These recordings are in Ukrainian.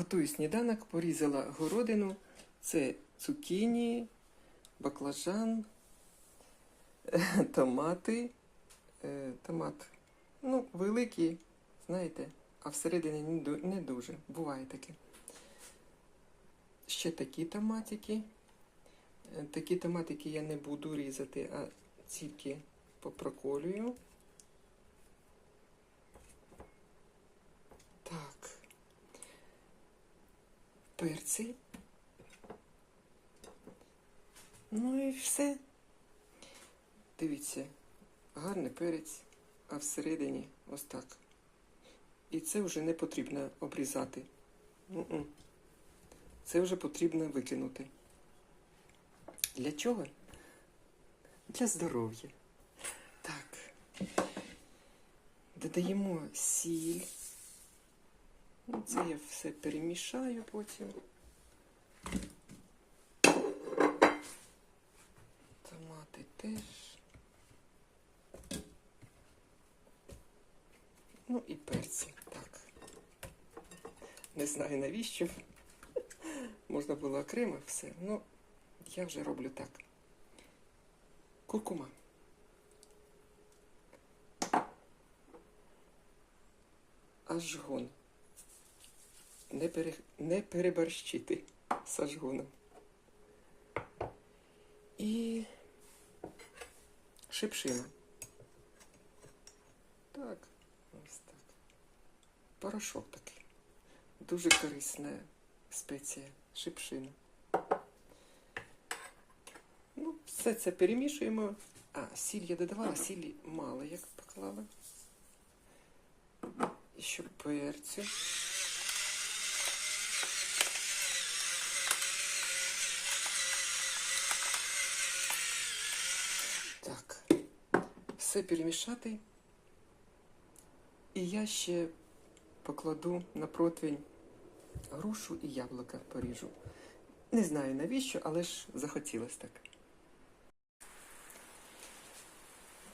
Готую сніданок, порізала городину. Це цукіні, баклажан, е, томати. Е, Томат, ну, великий, знаєте, а всередині не дуже. Буває таке. Ще такі томатики. Е, Такі томатики я не буду різати, а тільки попроколюю. Так. Перці. Ну і все. Дивіться, гарний перець, а всередині ось так. І це вже не потрібно обрізати. М-м. Це вже потрібно викинути. Для чого? Для здоров'я. Так. Додаємо сіль. Це я все перемішаю потім. Томати теж. Ну і перці. Так. Не знаю навіщо. Можна було окремо все. Ну, я вже роблю так. Куркума. Ажгон. Не, пере... не переборщити з ажгоном. І шипшина. Так, ось так. Порошок такий. Дуже корисна спеція. Шипшина. Ну, все це перемішуємо. А, сіль я додавала, сілі мало, як поклала. І ще перцю. Так, все перемішати. І я ще покладу на противень грушу і яблука поріжу. Не знаю навіщо, але ж захотілося так.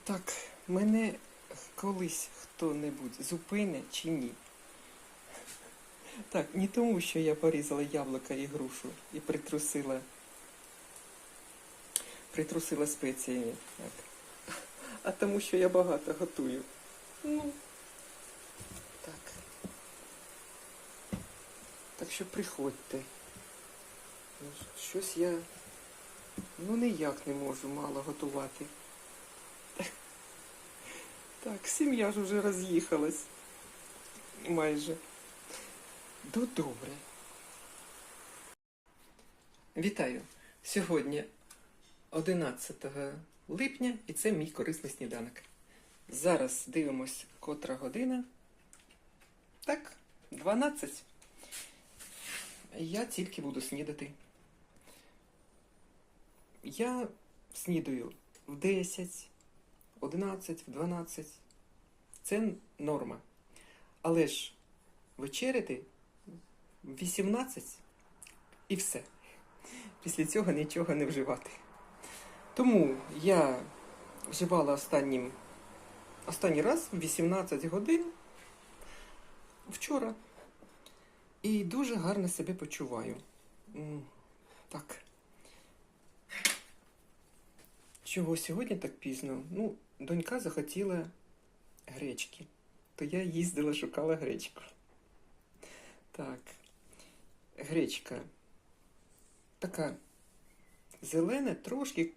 Так, мене колись хто-небудь зупине чи ні? Так, не тому, що я порізала яблука і грушу і притрусила. Притрусила спеціями. Так. А тому, що я багато готую. Ну, так. Так що приходьте. Ну, Щось я ну ніяк не можу мало готувати. Так, сім'я ж вже роз'їхалась. Майже. Ну, добре. Вітаю! Сьогодні 11 липня і це мій корисний сніданок. Зараз дивимось, котра година. Так, 12. Я тільки буду снідати. Я снідаю в 10, 11, в 12. Це норма. Але ж вечеряти в 18 і все. Після цього нічого не вживати. Тому я вживала останнім, останній раз в 18 годин вчора. І дуже гарно себе почуваю. Так. Чого сьогодні так пізно? Ну, донька захотіла гречки. То я їздила, шукала гречку. Так. Гречка. Така зелена, трошки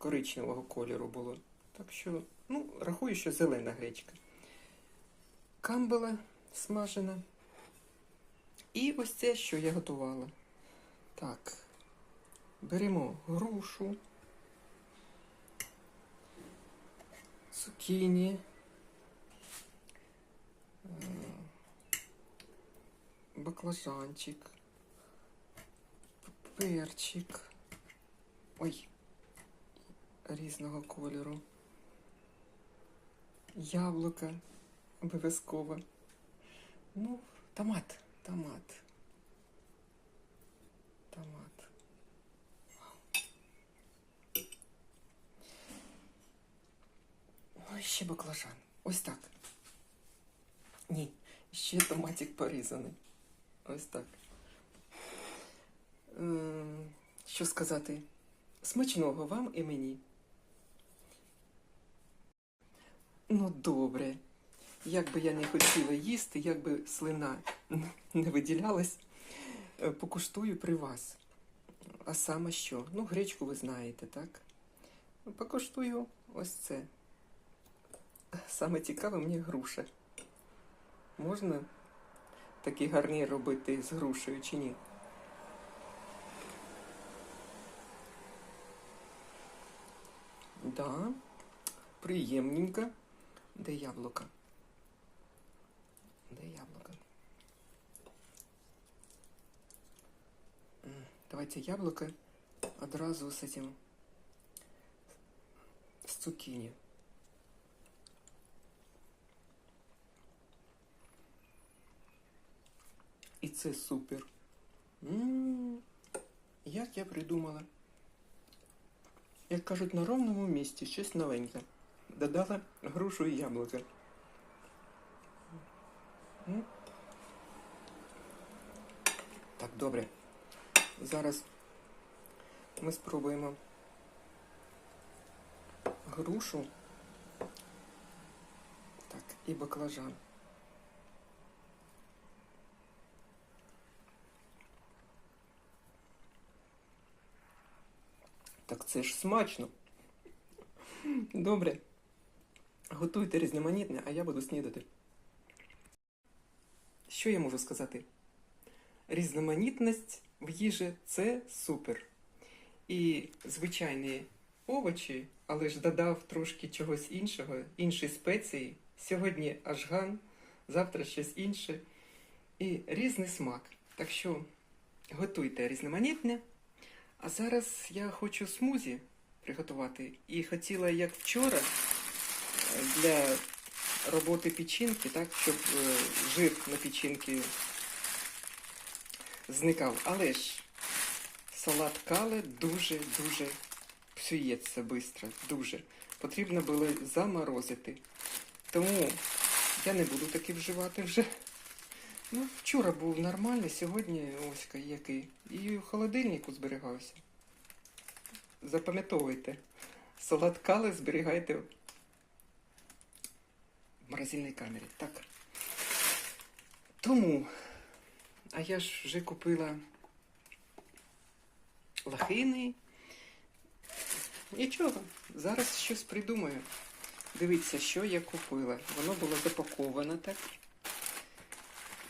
коричневого кольору було. Так що, ну, рахую, що зелена гречка. Камбала смажена. І ось це, що я готувала. Так, беремо грушу, цукіні, е, баклажанчик, перчик. Ой, різного кольору. Яблука обов'язково. Ну, томат, томат. Томат. Ну і ще баклажан. Ось так. Ні, ще томатик порізаний. Ось так. Ем, Що сказати? Смачного вам і мені. Ну, добре. Як би я не хотіла їсти, як би слина не виділялась, е, покуштую при вас. А саме що? Ну, гречку ви знаєте, так? Покуштую ось це. Саме цікаве мені груша. Можна такий гарнір робити з грушею чи ні? Да, приємненько. Де яблука? Де яблука? Давайте яблуко одразу з этим з цукіні. І це супер. м як я придумала. Як кажуть, на ровному місці щось новеньке. Додала грушу і яблуко. М? Так, добре. Зараз ми спробуємо грушу. Так, і баклажан. Так це ж смачно. Добре. Готуйте різноманітне, а я буду снідати. Що я можу сказати? Різноманітність в їжі це супер. І звичайні овочі, але ж додав трошки чогось іншого, інші спеції. Сьогодні ажган, завтра щось інше. І різний смак. Так що готуйте різноманітне. А зараз я хочу смузі приготувати. І хотіла, як вчора, для роботи печінки, так, щоб е, жир на печінки зникав. Але ж салат кале дуже-дуже псується швидко, дуже. Потрібно було заморозити. Тому я не буду таки вживати вже. Ну, вчора був нормальний, сьогодні ось який. І в холодильнику зберігався. Запам'ятовуйте. Салат кали зберігайте морозильній камері. Так. Тому, а я ж вже купила лахини. Нічого, зараз щось придумаю. Дивіться, що я купила. Воно було запаковано так.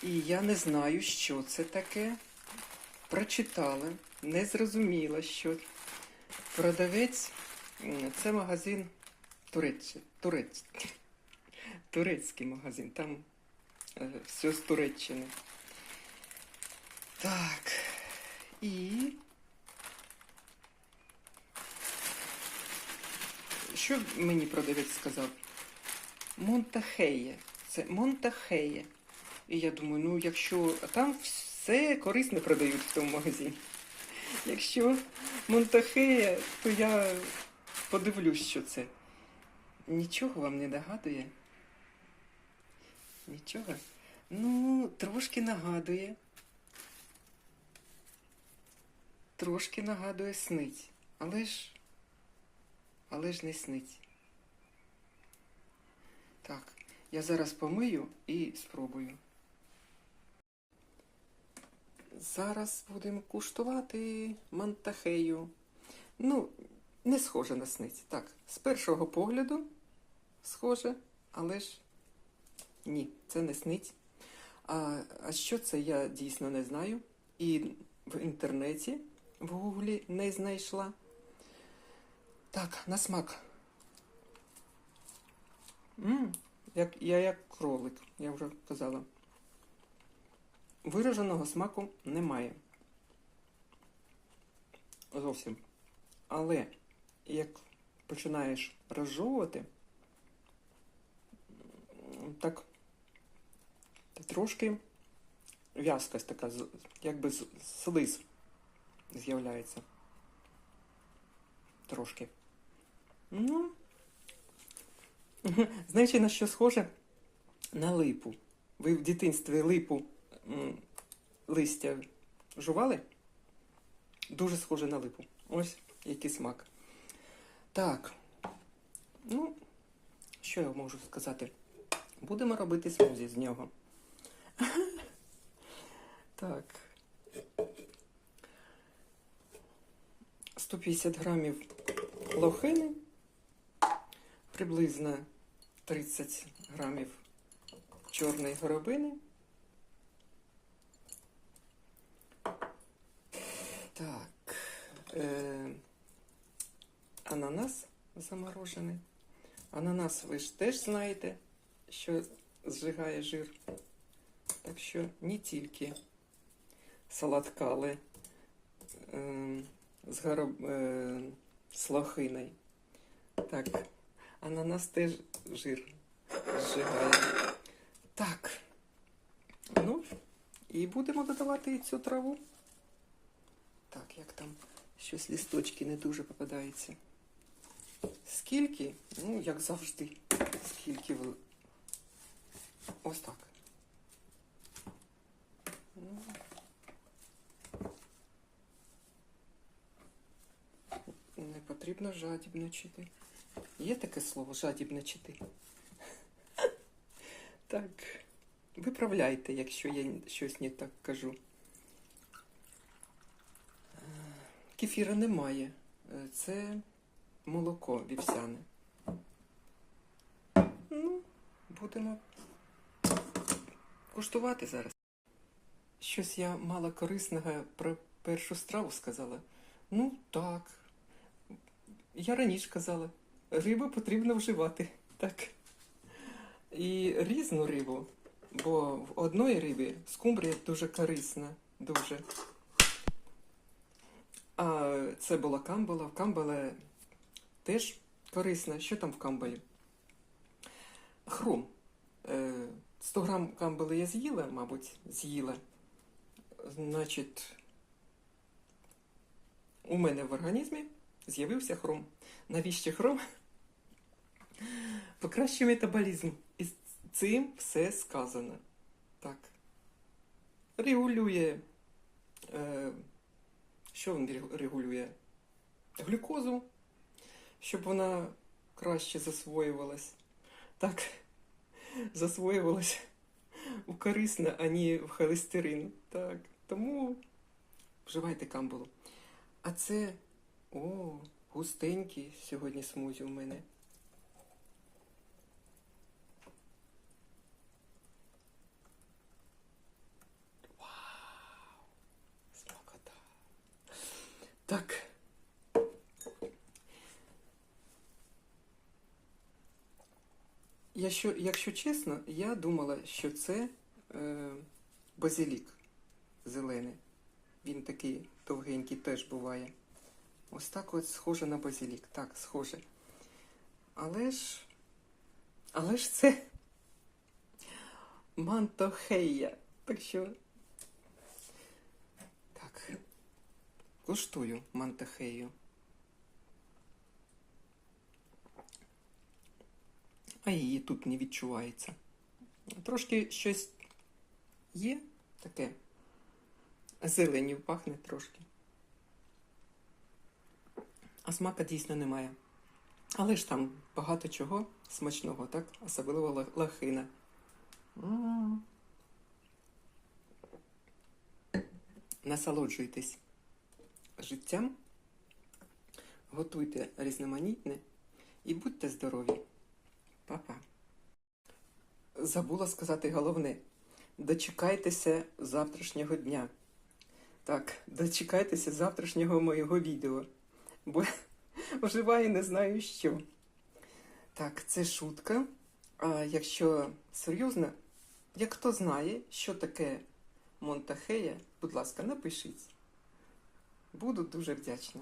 І я не знаю, що це таке. Прочитала, не зрозуміла, що продавець це магазин Турець, Турець, турецький магазин. Там е, все з Туреччини. Так. І. Що мені продавець сказав? Монтахеє. Це Монтахеє. І я думаю, ну якщо там все корисне продають в тому магазині. Якщо Монтахея, то я подивлюсь, що це. Нічого вам не нагадує? Нічого? Ну, трошки нагадує. Трошки нагадує снить. Але ж. Але ж не снить. Так, я зараз помию і спробую. Зараз будемо куштувати мантахею. Ну, не схоже на сниць. Так, з першого погляду схоже, але ж ні, це не сниць. А, а що це, я дійсно не знаю. І в інтернеті в гуглі не знайшла. Так, на смак. М, як, я як кролик, я вже казала. Вираженого смаку немає. Зовсім. Але як починаєш розжовувати, так трошки в'язкость така, якби слиз з'являється. Трошки. Ну, знаєте, на що схоже? На липу. Ви в дитинстві липу листя жували? Дуже схоже на липу. Ось який смак. Так. Ну, що я можу сказати? Будемо робити смузі з нього. Так. 150 грамів лохини, приблизно 30 грамів чорної горобини. Так. Е, ананас заморожений. Ананас ви ж теж знаєте, що зжигає жир. Так що не тільки салат кали е, з, гороб, е, з лохиною. Так, ананас теж жир зжигає. Так. Ну, і будемо додавати цю траву. Так, як там щось лісточки не дуже попадаються. Скільки? Ну, як завжди. Скільки ви. Ось так. Ну. Не потрібно жадібничати. Є таке слово жадібничати? Так. Виправляйте, якщо я щось не так кажу. Кефіра немає. Це молоко вівсяне. Ну, будемо куштувати зараз. Щось я мало корисного про першу страву сказала. Ну, так. Я раніше казала, рибу потрібно вживати. Так. І різну рибу, бо в одної рибі скумбрія дуже корисна, дуже. А це була камбала. В камбале теж корисна. Що там в камбалі? Хрум. Е, 100 грам камбали я з'їла, мабуть, з'їла. Значить, у мене в організмі з'явився хром. Навіщо хром? Покращує метаболізм. І з цим все сказано. Так. Регулює. Е, що він регулює? Глюкозу, щоб вона краще засвоювалась. Так, засвоювалась у корисно, а не в холестерин. Так, тому вживайте камбалу. А це, о, густенький сьогодні смузі у мене. Вау! Смакота. Так. Якщо, якщо чесно, я думала, що це е, базилік зелений. Він такий довгенький теж буває. Ось так от схоже на базилік. Так, схоже. Але ж. Але ж це мантохея. Так що. Так. Куштую мантохею. А її тут не відчувається. Трошки щось є таке. Зеленів пахне трошки. А смака дійсно немає. Але ж там багато чого смачного, так? Особливо ла- лахина. Насолоджуйтесь життям, готуйте різноманітне і будьте здорові. Па-па. Забула сказати головне. Дочекайтеся завтрашнього дня. Так, дочекайтеся завтрашнього моєго відео. Бо вживаю не знаю що. Так, це шутка. А якщо серйозно, як хто знає, що таке Монтахея, будь ласка, напишіть. Буду дуже вдячна.